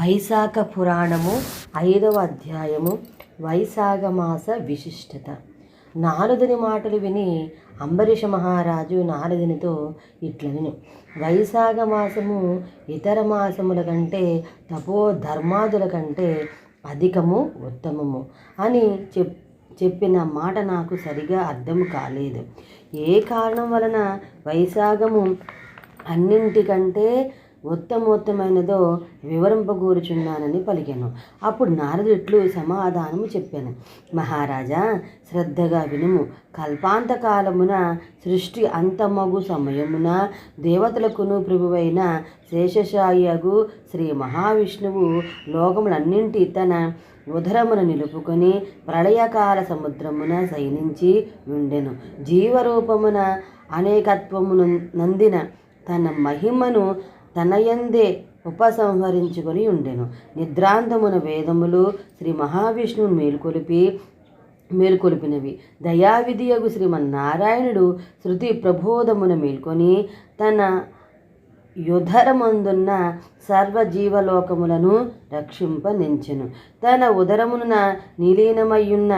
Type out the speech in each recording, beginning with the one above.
వైశాఖ పురాణము ఐదవ అధ్యాయము వైశాఖ మాస విశిష్టత. నారదుని మాటలు విని అంబరీష మహారాజు నారదునితో ఇట్లవిను వైశాఖ మాసము ఇతర మాసముల కంటే తపో ధర్మాదుల కంటే అధికము ఉత్తమము అని చెప్ చెప్పిన మాట నాకు సరిగా అర్థం కాలేదు. ఏ కారణం వలన వైశాఖము అన్నింటికంటే ఉత్తమోత్తమైనదో వివరింపగూరుచున్నానని పలికాను. అప్పుడు నారదుట్లు సమాధానము చెప్పాను. మహారాజా శ్రద్ధగా వినుము. కల్పాంతకాలమున సృష్టి అంతమగు సమయమున దేవతలకును ప్రభువైన శేషశాయగు శ్రీ మహావిష్ణువు లోకములన్నింటి తన ఉదరమును నిలుపుకొని ప్రళయకాల సముద్రమున శయనించి ఉండెను జీవరూపమున అనేకత్వమును నందిన తన మహిమను తనయందే ఉపసంహరించుకొని ఉండెను. నిద్రాంతమున వేదములు శ్రీ మహావిష్ణువును మేల్కొలిపి మేల్కొలిపినవి. దయావిధియగు శ్రీమన్నారాయణుడు శృతి ప్రబోధమున మేల్కొని తన యుధరమందున్న సర్వజీవలోకములను రక్షింపనించెను తన ఉదరమున నిలీనమయ్యున్న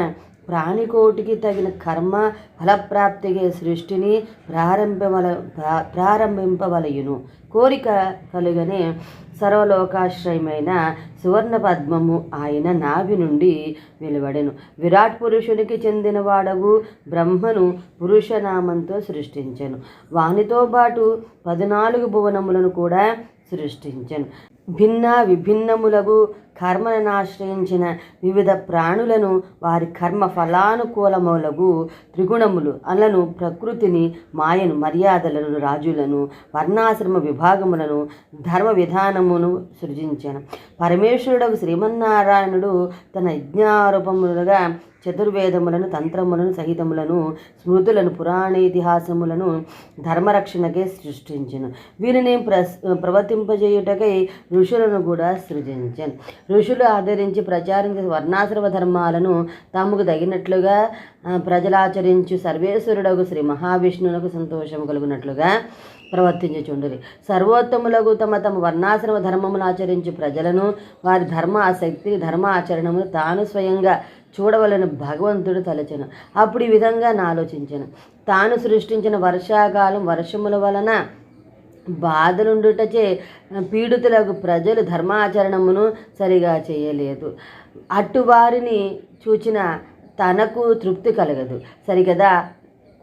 ప్రాణికోటికి తగిన కర్మ ఫలప్రాప్తిగే సృష్టిని ప్రారంభవల ప్రా- ప్రారంభింపవలయును. కోరిక కలుగనే సర్వలోకాశ్రయమైన సువర్ణ పద్మము ఆయన నాభి నుండి వెలువడెను. విరాట్ పురుషునికి చెందిన వాడగు బ్రహ్మను పురుషనామంతో సృష్టించెను. వానితో పాటు పద్నాలుగు భువనములను కూడా సృష్టించను. భిన్న విభిన్నములగు కర్మలను ఆశ్రయించిన వివిధ ప్రాణులను వారి కర్మ ఫలానుకూలములగు త్రిగుణములు అలను ప్రకృతిని మాయను మర్యాదలను రాజులను వర్ణాశ్రమ విభాగములను ధర్మ విధానమును సృజించాను. పరమేశ్వరుడు శ్రీమన్నారాయణుడు తన యజ్ఞారూపములుగా చతుర్వేదములను తంత్రములను సహితములను స్మృతులను పురాణేతిహాసములను ధర్మరక్షణకే సృష్టించను. వీరిని ప్ర ప్రవర్తింపజేయుటకై ఋషులను కూడా సృజించాను. ఋషులు ఆదరించి ప్రచారించే వర్ణాశ్రమ ధర్మాలను తమకు తగినట్లుగా ప్రజలాచరించు సర్వేశ్వరుడకు శ్రీ మహావిష్ణువులకు సంతోషం కలుగునట్లుగా ప్రవర్తించుచుండరి. సర్వోత్తములకు తమ తమ వర్ణాశ్రమ ధర్మమును ఆచరించు ప్రజలను వారి ధర్మ ఆసక్తిని ధర్మ ఆచరణము తాను స్వయంగా చూడవలని భగవంతుడు తలచెను. అప్పుడు ఈ విధంగా నా ఆలోచించను. తాను సృష్టించిన వర్షాకాలం వర్షముల వలన బాధలుండుటచే పీడితులకు ప్రజలు ధర్మాచరణమును సరిగా చేయలేదు. అటువారిని చూచిన తనకు తృప్తి కలగదు. సరిగదా?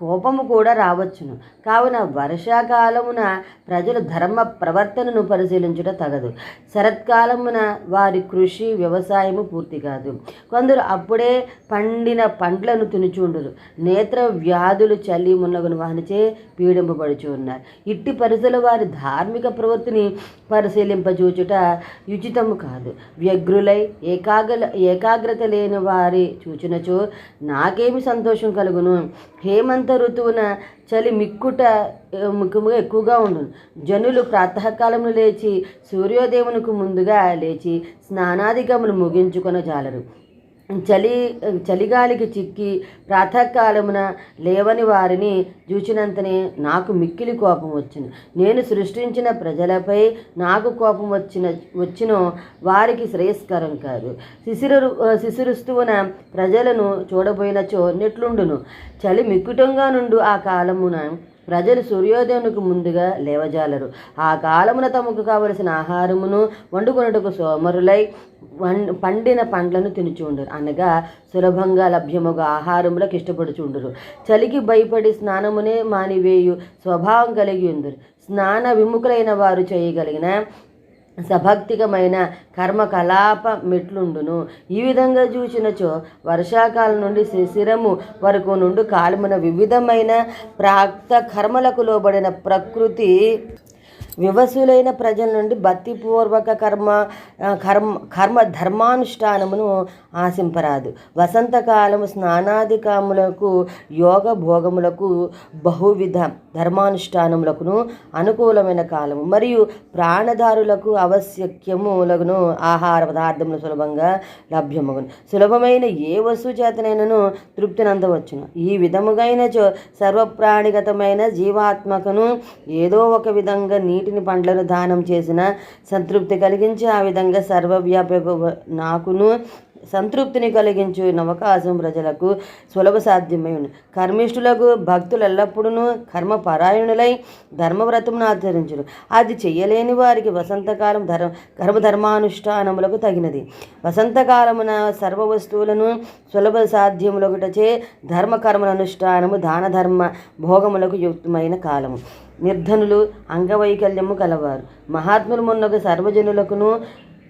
కోపము కూడా రావచ్చును. కావున వర్షాకాలమున ప్రజలు ధర్మ ప్రవర్తనను పరిశీలించుట తగదు. శరత్కాలమున వారి కృషి వ్యవసాయము పూర్తి కాదు. కొందరు అప్పుడే పండిన పండ్లను తినుచుండరు. నేత్ర వ్యాధులు చలి మున్నగును వానిచే పీడింపబడుచు ఉన్నారు. ఇట్టి పరిస్థితుల వారి ధార్మిక ప్రవృత్తిని పరిశీలింపచూచుట యుచితము కాదు. వ్యగ్రులై ఏకాగ్ర ఏకాగ్రత లేని వారి చూచినచో నాకేమి సంతోషం కలుగును? హేమంత ఋతువున చలి మిక్కుట ఏ, ముఖ్యముగా ఎక్కువగా ఉండును. జనులు ప్రాతకాలమును లేచి సూర్యోదయమునకు ముందుగా లేచి స్నానాధికములు ముగించుకొన జాలరు. చలి చలిగాలికి చిక్కి ప్రాతకాలమున లేవని వారిని చూచినంతనే నాకు మిక్కిలి కోపం వచ్చింది. నేను సృష్టించిన ప్రజలపై నాకు కోపం వచ్చిన వచ్చినో వారికి శ్రేయస్కరం కాదు. శిశిరు శిశిరుస్తువున ప్రజలను చూడబోయినచో నెట్లుండును. చలి మిక్కుటంగా నుండు ఆ కాలమున ప్రజలు సూర్యోదయానికి ముందుగా లేవజాలరు. ఆ కాలమున తమకు కావలసిన ఆహారమును వండుకొనుటకు సోమరులై వన్ పండిన పండ్లను తినుచుండరు. అనగా సులభంగా లభ్యముగా ఆహారములకు ఇష్టపడుచుండరు. చలికి భయపడి స్నానమునే మానివేయు స్వభావం కలిగి ఉందరు స్నాన విముఖులైన వారు చేయగలిగిన సభక్తికమైన కర్మకలాప మెట్లుండును ఈ విధంగా చూచినచో వర్షాకాలం నుండి శిశిరము వరకు నుండి కాలమున వివిధమైన ప్రాక్త కర్మలకు లోబడిన ప్రకృతి వివసులైన ప్రజల నుండి భక్తిపూర్వక కర్మ కర్మ కర్మ ధర్మానుష్ఠానమును ఆశింపరాదు. వసంతకాలము స్నానాధికాములకు యోగ భోగములకు బహువిధ ధర్మానుష్ఠానములకును అనుకూలమైన కాలము. మరియు ప్రాణదారులకు ఆవశ్యక్యములకును ఆహార పదార్థములు సులభంగా లభ్యమగును. సులభమైన ఏ వస్తువు చేతనైనను తృప్తినందవచ్చును. ఈ విధముగైన సర్వప్రాణిగతమైన జీవాత్మకను ఏదో ఒక విధంగా నీ నీటిని పండ్లను దానం చేసిన సంతృప్తి కలిగించి. ఆ విధంగా సర్వవ్యాపక నాకును సంతృప్తిని కలిగించు. నవకాశం ప్రజలకు సులభ సాధ్యమై ఉంది కర్మిష్ఠులకు భక్తులు ఎల్లప్పుడూ కర్మపరాయణులై ధర్మవ్రతమును ఆచరించుడు అది చేయలేని వారికి వసంతకాలం ధర్మ కర్మధర్మానుష్ఠానములకు తగినది. వసంతకాలమున సర్వ వస్తువులను సులభ సాధ్యములొకటచే ధర్మ కర్మల అనుష్ఠానము దాన ధర్మ భోగములకు యుక్తమైన కాలము. నిర్ధనులు అంగవైకల్యము కలవారు మహాత్ములు మున్నగు సర్వజనులకును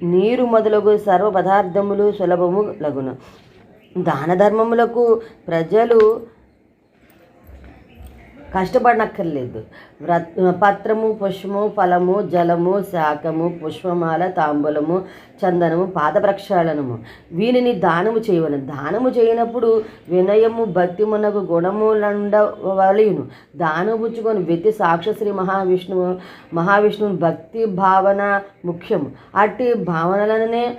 నీరు మొదలగు సర్వ పదార్థములు సులభము లగును. దాన ధర్మములకు ప్రజలు కష్టపడనక్కర్లేదు. వ్రత్ పత్రము పుష్పము ఫలము జలము శాఖము పుష్పమాల తాంబూలము చందనము పాద ప్రక్షాళనము వీనిని దానము చేయవలను. దానము చేయనప్పుడు వినయము భక్తి మునకు గుణములండవలయును దానము పుచ్చుకొని వ్యక్తి సాక్షశ్రీ మహావిష్ణువు మహావిష్ణువు భక్తి భావన ముఖ్యము. అట్టి భావనలనే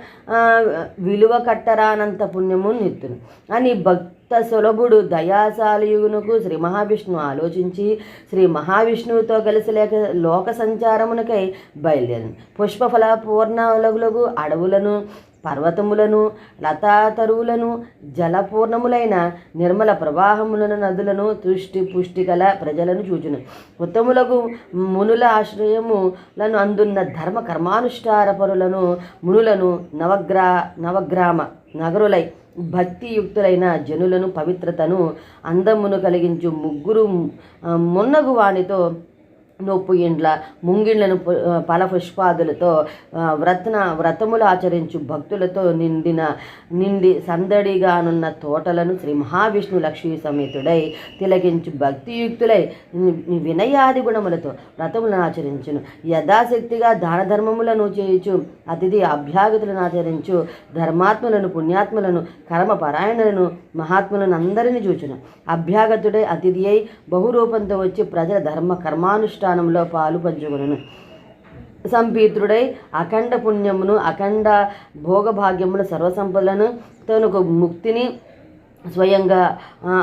విలువ కట్టరానంత పుణ్యము నిత్తును. అని భక్తి సులభుడు దయాశాలియునకు శ్రీ మహావిష్ణువు ఆలోచించి శ్రీ మహావిష్ణువుతో కలిసి లేక లోక సంచారమునకై బయలుదేరి పుష్పఫల పూర్ణలగులగు అడవులను పర్వతములను లతాతరువులను జలపూర్ణములైన నిర్మల ప్రవాహములను నదులను తుష్టి పుష్టి గల ప్రజలను చూచును. ఉత్తములకు మునుల ఆశ్రయములను అందున్న ధర్మ కర్మానుష్ఠార పరులను మునులను నవగ్రా నవగ్రామ నగరులై భక్తియుక్తులైన జనులను పవిత్రతను అందమును కలిగించు ముగ్గురు మున్నగు వానితో నొప్పు ఇండ్ల ముంగిళ్ళను ఫల పుష్పాదులతో వ్రతన వ్రతములు ఆచరించు భక్తులతో నిండిన నిండి సందడిగానున్న తోటలను శ్రీ మహావిష్ణు లక్ష్మీ సమేతుడై తిలకించు భక్తియుక్తులై వినయాది గుణములతో వ్రతములను ఆచరించును. యథాశక్తిగా దాన ధర్మములను చేయుచు అతిథి అభ్యాగతులను ఆచరించు ధర్మాత్ములను పుణ్యాత్ములను కర్మపరాయణులను మహాత్ములను అందరినీ చూచును. అభ్యాగతుడై అతిథి అయి బహురూపంతో వచ్చి ప్రజల ధర్మ కర్మానుష్ఠానంలో పాలు పంచుకొనును. సంపీత్రుడై అఖండ పుణ్యమును అఖండ భోగభాగ్యమును సర్వసంపదలను తనకు ముక్తిని స్వయంగా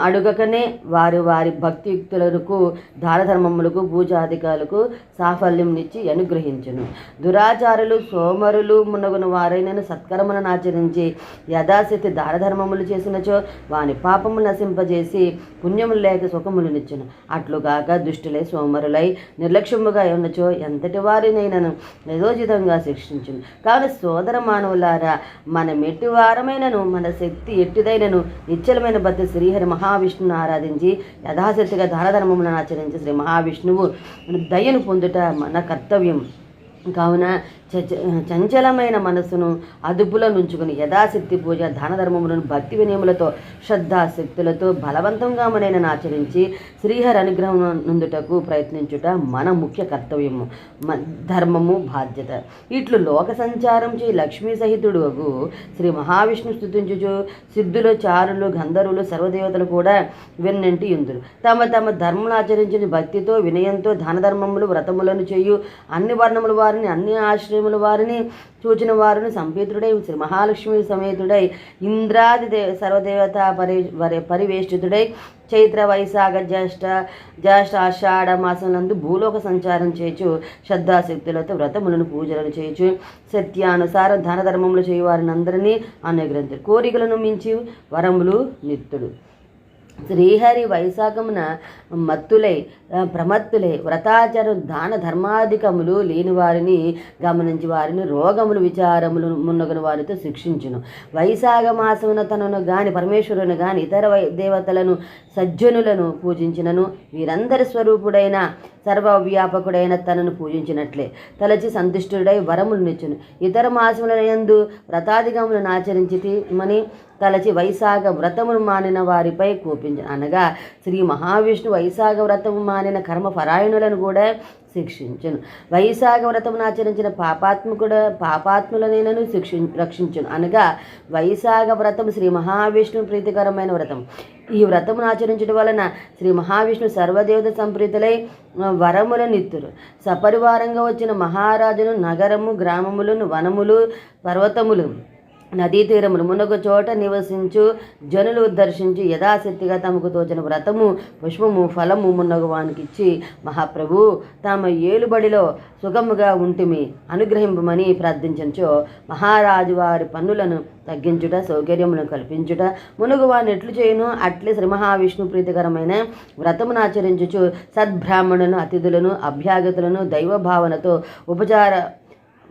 అడుగకనే వారు వారి భక్తియుక్తులకు దానధర్మములకు పూజాధికారులకు సాఫల్యంనిచ్చి అనుగ్రహించును. దురాచారులు సోమరులు మునగున వారైనను సత్కర్మలను ఆచరించి యథాశక్తి దానధర్మములు చేసినచో వాని పాపము నశింపజేసి పుణ్యములు లేక సుఖములనిచ్చును అట్లుగాక దుష్టులై సోమరులై నిర్లక్ష్యముగా ఉన్నచో ఎంతటి వారినైనను యథోచితంగా శిక్షించును. కావున సోదర మానవులారా మన మెట్టి వారమైనను మన శక్తి ఎట్టిదైనను నిశ్చలమైన భక్తి శ్రీహరి మహావిష్ణువును ఆరాధించి యథాశక్తిగా దానధర్మములను ఆచరించి శ్రీ మహావిష్ణువు దయను పొందుట మన కర్తవ్యం. కావున చంచలమైన మనసును అదుపులో నుంచుకుని యథాశక్తి పూజ దాన ధర్మములను భక్తి వినయములతో శ్రద్ధాశక్తులతో బలవంతంగా మనైన ఆచరించి శ్రీహరి అనుగ్రహం నుందుటకు ప్రయత్నించుట మన ముఖ్య కర్తవ్యము. మ ధర్మము బాధ్యత. ఇట్లు లోక సంచారం చే లక్ష్మీ సహితుడు అగు శ్రీ మహావిష్ణు స్థుతించుచు సిద్ధులు చారులు గంధర్వులు సర్వదేవతలు కూడా వెన్నంటి ఇందులు తమ తమ ధర్మములు ఆచరించిన భక్తితో వినయంతో దాన ధర్మములు వ్రతములను చేయు అన్ని వర్ణముల వారిని అన్ని ఆశ్రయముల వారిని చూచిన వారిని సంపేతుడై శ్రీ మహాలక్ష్మి సమేతుడై ఇంద్రాది దే సర్వదేవత పరి పరివేష్టితుడై చైత్ర వైశాఖ జ్యేష్ఠ జ్యేష్ఠ ఆషాఢ మాసంలందు భూలోక సంచారం చేయచు శ్రద్ధాశక్తులతో వ్రతములను పూజలను చేయచు సత్యానుసారం ధన ధర్మములు చేయవారిని అందరినీ అనుగ్రహించారు కోరికలను మించి వరములు నిత్తుడు. శ్రీహరి వైశాఖమున మత్తులై ప్రమత్తులై వ్రతాచారం దాన ధర్మాధికములు లేని వారిని గమనించి వారిని రోగములు విచారములు మున్నగున వారితో శిక్షించును. వైశాఖ మాసమున తనను గాని పరమేశ్వరుని గాని ఇతర వై దేవతలను సజ్జనులను పూజించినను. వీరందరి స్వరూపుడైన సర్వవ్యాపకుడైన తనను పూజించినట్లే. తలచి సంతుష్టుడై వరములు నిచ్చును. ఇతర మాసముల యందు వ్రతాధికములను ఆచరించి మని తలచి వైశాఖ వ్రతమును మానిన వారిపై కోపించను అనగా శ్రీ మహావిష్ణు వైశాఖ వ్రతము మానిన కర్మ పరాయణులను కూడా శిక్షించును. వైశాఖ వ్రతమును ఆచరించిన పాపాత్ముకుడు పాపాత్ములనైనను శిక్షి రక్షించును. అనగా వైశాఖ వ్రతం శ్రీ మహావిష్ణు ప్రీతికరమైన వ్రతం ఈ వ్రతమును ఆచరించడం వలన శ్రీ మహావిష్ణు సర్వదేవత సంప్రీతులై వరముల నిత్తురు సపరివారంగా వచ్చిన మహారాజును నగరము గ్రామములను వనములు పర్వతములు నదీ తీరములు మునగు చోట నివసించు. జనులు దర్శించి యథాశక్తిగా తమకు తోచిన వ్రతము పుష్పము ఫలము మున్నగు వానికి ఇచ్చి మహాప్రభు తమ ఏలుబడిలో సుగముగా ఉంటిమి అనుగ్రహింపమని ప్రార్థించంచో. మహారాజు వారి పన్నులను తగ్గించుట సౌకర్యమును కల్పించుట మునుగు వారిని ఎట్లు చేయును? అట్లే శ్రీ మహావిష్ణు ప్రీతికరమైన వ్రతమును ఆచరించుచు సద్బ్రాహ్మణులను అతిథులను అభ్యాగతులను దైవభావనతో ఉపచార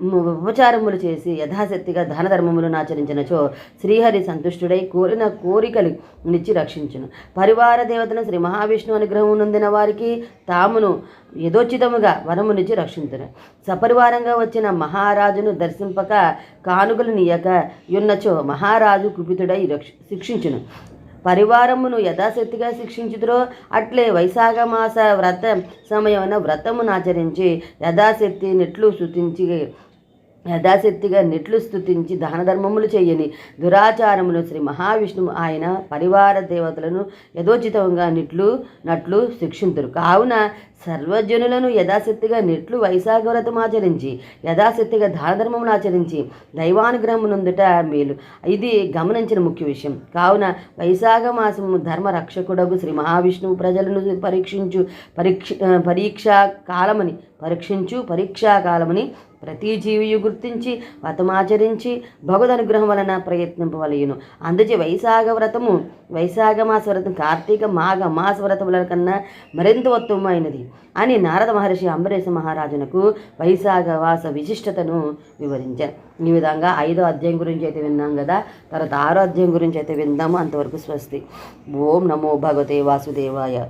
ఉపచారములు చేసి యథాశక్తిగా దాన ధర్మములను ఆచరించినచో శ్రీహరి సంతుష్టుడై కోరిన కోరికలు నిచ్చి రక్షించును. పరివార దేవతను శ్రీ మహావిష్ణు అనుగ్రహం నొందిన వారికి తామును యథోచితముగా వరమునిచ్చి రక్షించును సపరివారంగా వచ్చిన మహారాజును దర్శింపక కానుకలు నీయక యున్నచో మహారాజు కుపితుడై రక్ష శిక్షించును. పరివారమును యథాశక్తిగా శిక్షించుదురో అట్లే వైశాఖ మాస వ్రత సమయమున వ్రతమును ఆచరించి యథాశక్తి నెట్లు శృతించి యథాశక్తిగా నెట్లు స్థుతించి దాన ధర్మములు చేయని దురాచారములు శ్రీ మహావిష్ణువు ఆయన పరివార దేవతలను యథోచితంగా నిట్లు నట్లు శిక్షింతురు. కావున సర్వజనులను యథాశక్తిగా నెట్లు వైశాఖ వ్రతం ఆచరించి యథాశక్తిగా దాన ధర్మమును ఆచరించి దైవానుగ్రహమునందుట మేలు. ఇది గమనించిన ముఖ్య విషయం. కావున వైశాఖ మాసము ధర్మ రక్షకుడగు శ్రీ మహావిష్ణువు ప్రజలను పరీక్షించు పరీక్ష పరీక్షా కాలమని పరీక్షించు పరీక్షా కాలమని ప్రతి జీవియు గుర్తించి వ్రతమాచరించి భగవద్ అనుగ్రహం వలన ప్రయత్నింపవలయును. అందుచే వైశాఖ వ్రతము వైశాఖ మాస వ్రతం కార్తీక మాఘ మాస వ్రతముల కన్నా మరింత ఉత్తమమైనది అని నారద మహర్షి అంబరీష మహారాజునకు వైశాఖ వాస విశిష్టతను వివరించారు. ఈ విధంగా ఐదో అధ్యాయం గురించి అయితే విన్నాం కదా తర్వాత ఆరో అధ్యాయం గురించి అయితే విందాము. అంతవరకు స్వస్తి. ఓం నమో భగవతే వాసుదేవాయ.